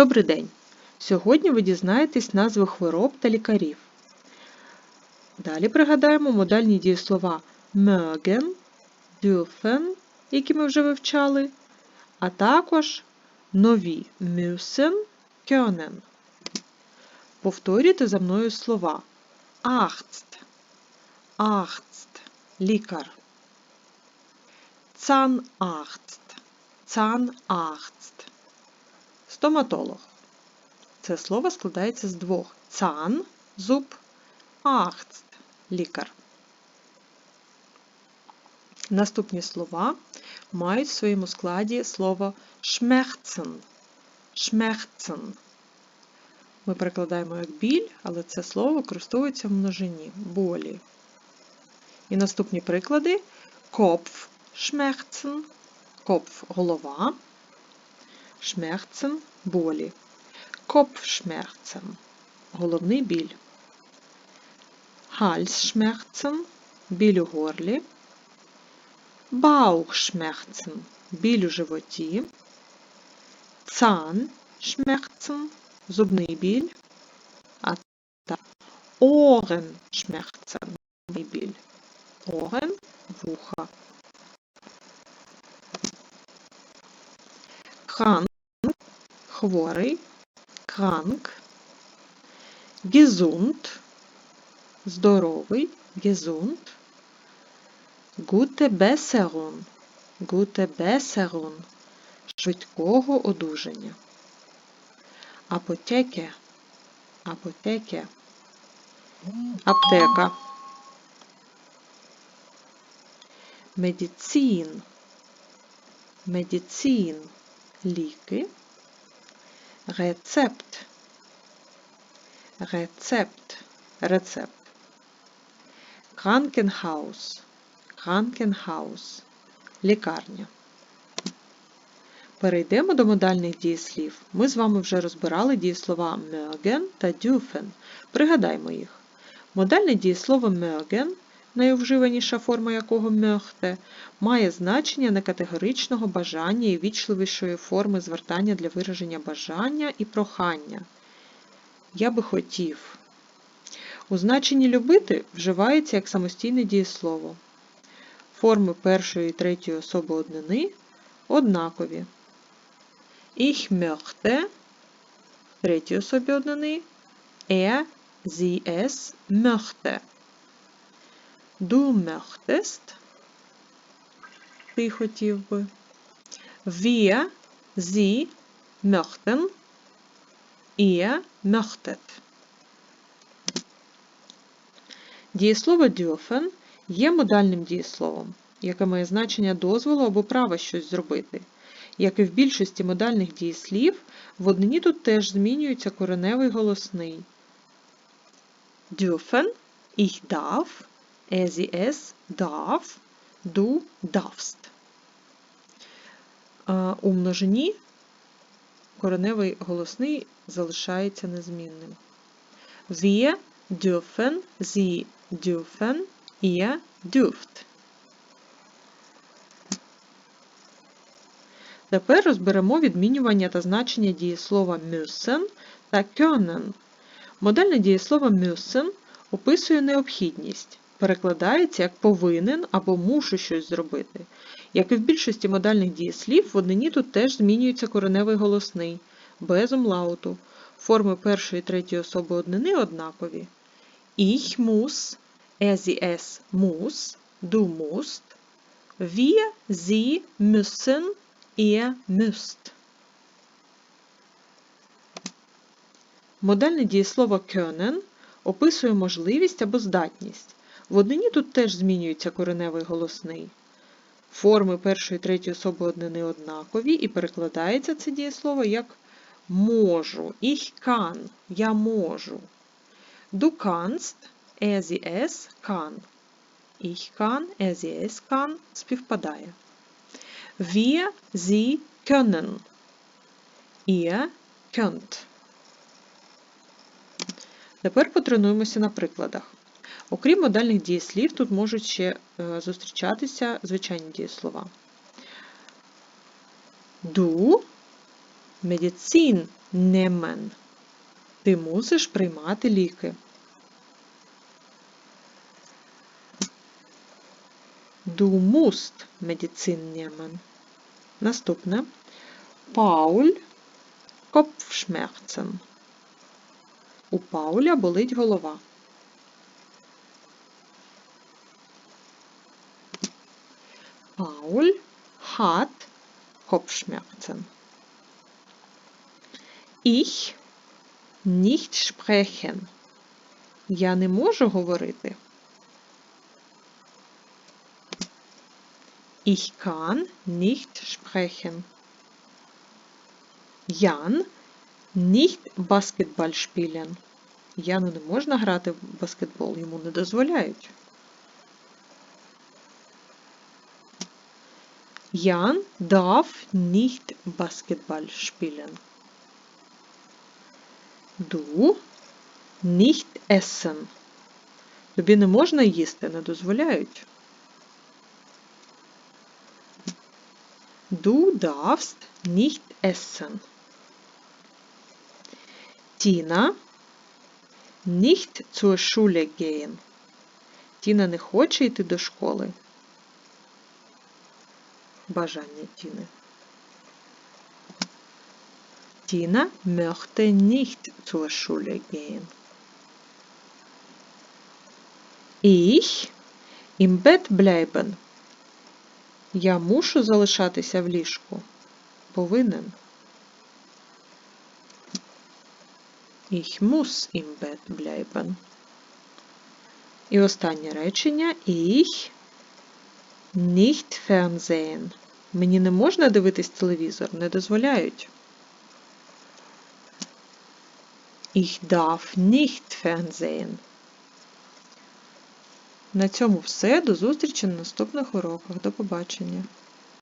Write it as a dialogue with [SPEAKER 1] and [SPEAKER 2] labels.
[SPEAKER 1] Добрий день! Сьогодні ви дізнаєтесь назви хвороб та лікарів. Далі пригадаємо модальні дієслова mögen, dürfen, які ми вже вивчали, а також нові müssen, können. Повторюйте за мною слова Arzt, Arzt – лікар. Zahnarzt, Zahnarzt – стоматолог. Це слово складається з двох цан зуб, арст лікар. Наступні слова мають в своєму складі слово schmerzen. Schmerzen. Ми перекладаємо як біль, але це слово використовується в множині болі. І наступні приклади Kopfschmerzen, Kopf – голова, Schmerzen – болі. Kopfschmerzen – головний біль. Halsschmerzen – біль у горлі. Bauchschmerzen – біль у животі. Zahnschmerzen – зубний біль. А та Ohrenschmerzen – зубний біль. Ohren – вуха. Krank – хворий krank, gesund, здоровий, Besserung, gute Besserung, швидкого одужання. Апотеке, апотеке, аптека. Медицин, медицин, ліки. Рецепт. Рецепт. Рецепт. Кранкенхаус. Кранкенхаус. Лікарня. Перейдемо до модальних дієслів. Ми з вами вже розбирали дієслова mögen та dürfen. Пригадаймо їх. Модальне дієслово mögen, найвживаніша форма якого möchte, має значення некатегоричного бажання і вічливішої форми звертання для вираження бажання і прохання. Я би хотів. У значенні любити вживається як самостійне дієслово. Форми першої і третьої особи однини однакові. Ich möchte третій особі однини er, sie, es möchte. Du möchtest ти хотів би. Wir, sie möchten, ihr möchtet. Дієслово dürfen є модальним дієсловом, яке має значення дозволу або права щось зробити. Як і в більшості модальних дієслів, в однині тут теж змінюється кореневий голосний. Dürfen, ich darf, sie, es darf, du darfst. У множині кореневий голосний залишається незмінним. Wir dürfen, sie dürfen, ihr dürft. Тепер розберемо відмінювання та значення дієслова müssen та können. Модельне дієслово müssen описує необхідність, перекладається як повинен або мушу щось зробити. Як і в більшості модальних дієслів, в однині тут теж змінюється кореневий голосний, без умлауту. Форми першої і третьої особи однини однакові. Ich muss, er, sie, es muss, du musst, wir, sie müssen, ihr müsst. Модальне дієслово können описує можливість або здатність. В однині тут теж змінюється кореневий голосний. Форми першої і третьої особи однини однакові, і перекладається це дієслово як можу. Ich kann – я можу. Du kannst, er, sie, es kann. Ich kann, er, sie, es kann співпадає. Wir, sie können. Ihr könnt. Тепер потренуємося на прикладах. Окрім модальних дієслів, тут можуть ще е, зустрічатися звичайні дієслова. Du Medizin nehmen. Ти мусиш приймати ліки. Du musst Medizin nehmen. Наступне. Paul Kopfschmerzen. У Пауля болить голова. Paul hat Kopfschmerzen. Ich nicht sprechen. Я не можу говорити. Ich kann nicht sprechen. Jan nicht Basketball spielen. Яну не можна грати в баскетбол, йому не дозволяють. Jan darf nicht Basketball spielen. Du nicht essen. Тобі не можна їсти, не дозволяють. Du darfst nicht essen. Tina nicht zur Schule gehen. Тіна не хоче йти до школи. Бажання Тіни. Tina möchte nicht zur Schule gehen. Ich im Bett bleiben. Я мушу залишатися в ліжку. Повинен. Ich muss im Bett bleiben. І останнє речення Ich nicht fernsehen. Мені не можна дивитись телевізор, не дозволяють. Ich darf nicht fernsehen. На цьому все. До зустрічі на наступних уроках. До побачення.